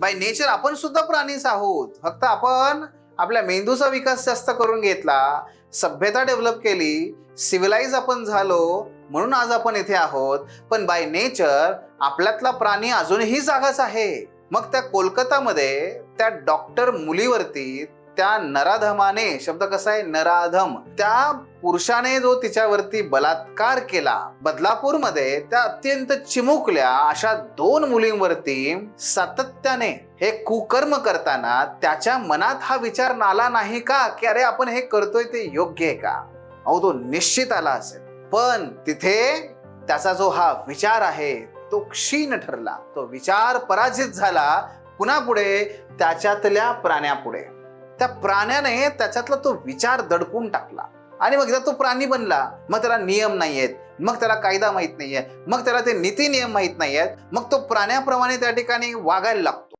By nature आपण सुद्धा प्राणीच आहोत. फक्त आपण आपल्या मेंदूचा विकास जास्त करून घेतला सभ्यता डेव्हलप केली सिव्हिलाइज आपण झालो म्हणून आज आपण इथे आहोत. पण बाय नेचर आपल्यातला प्राणी अजूनही जागाच आहे. मग त्या कोलकातामध्ये त्या डॉक्टर मुलीवरती त्या नराधमाने शब्द कसा आहे? नराधम. त्या पुरुषाने जो तिच्यावरती बलात्कार केला बदलापूरमध्ये त्या अत्यंत चिमुकल्या अशा दोन मुलींवरती सातत्याने हे कुकर्म करताना त्याच्या मनात हा विचार नाला नाही का? की अरे आपण हे करतोय ते योग्य आहे का? अहो तो निश्चित आला असेल. पण तिथे त्याचा जो हा विचार आहे तो क्षीण ठरला. तो विचार पराजित झाला. पुन्हा पुढे त्याच्यातल्या प्राण्यापुढे. त्या प्राण्याने त्याच्यातला तो विचार दडपून टाकला. आणि मग जर तो प्राणी बनला. मग त्याला नियम नाही आहेत मग त्याला कायदा माहीत नाहीये. मग त्याला ते नीती नियम माहीत नाही आहेत मग तो प्राण्याप्रमाणे त्या ठिकाणी वागायला लागतो.